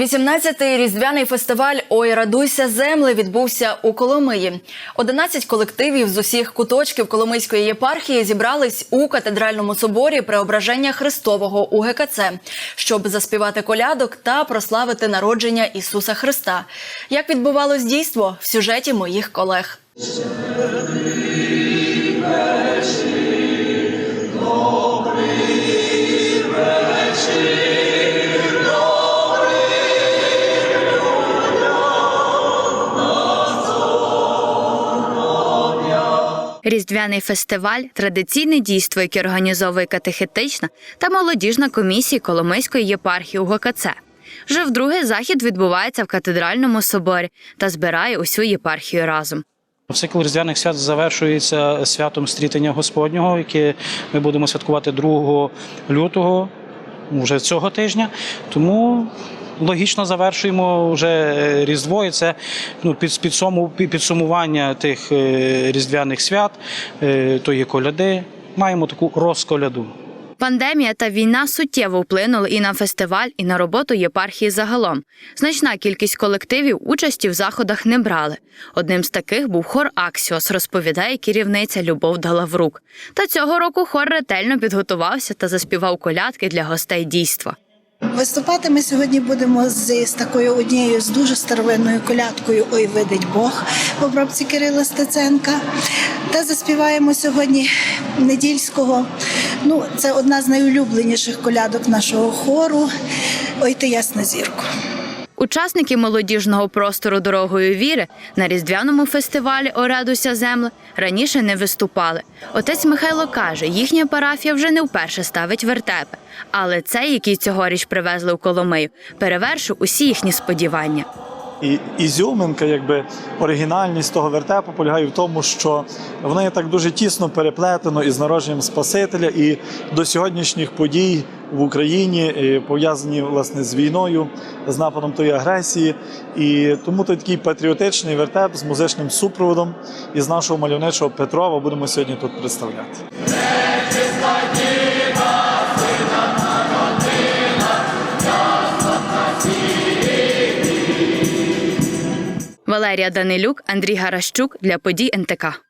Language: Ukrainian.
18-й різдвяний фестиваль Ой, радуйся, земле відбувся у Коломиї. 11 колективів з усіх куточків Коломийської єпархії зібрались у катедральному соборі Преображення Христового у ГКЦ, щоб заспівати колядок та прославити народження Ісуса Христа. Як відбувалось дійство в сюжеті моїх колег. Різдвяний фестиваль традиційне дійство, яке організовує катехетична та молодіжна комісія Коломийської єпархії УГКЦ. Вже вдруге захід відбувається в катедральному соборі та збирає усю єпархію разом. Цикл різдвяних свят завершується святом стрітення Господнього, яке ми будемо святкувати 2 лютого, вже цього тижня. Тому логічно завершуємо вже Різдво, і це ну, під- підсумування тих е, різдвяних свят, е, тої коляди. Маємо таку розколяду. Пандемія та війна суттєво вплинули і на фестиваль, і на роботу єпархії загалом. Значна кількість колективів участі в заходах не брали. Одним з таких був хор Аксіос, розповідає керівниця Любов Далаврук. Та цього року хор ретельно підготувався та заспівав колядки для гостей дійства. Виступати ми сьогодні будемо з, з такою однією з дуже старовинною колядкою Ой, видить Бог в обробці Кирила Стеценка. Та заспіваємо сьогодні недільського. Ну, це одна з найулюбленіших колядок нашого хору. Ой, ти ясна зірко. Учасники молодіжного простору дорогою віри на різдвяному фестивалі Орадуся земле раніше не виступали. Отець Михайло каже, їхня парафія вже не вперше ставить вертепи, але цей, який цьогоріч привезли у Коломию, перевершив усі їхні сподівання. І ізюминка, якби оригінальність того вертепу полягає в тому, що воно є так дуже тісно переплетено із народженням Спасителя і до сьогоднішніх подій в Україні е, пов'язані власне з війною, з нападом тої агресії. І тому той такий патріотичний вертеп з музичним супроводом із нашого мальовничого Петрова будемо сьогодні тут представляти. Валерія Данилюк, Андрій Гаращук для подій НТК.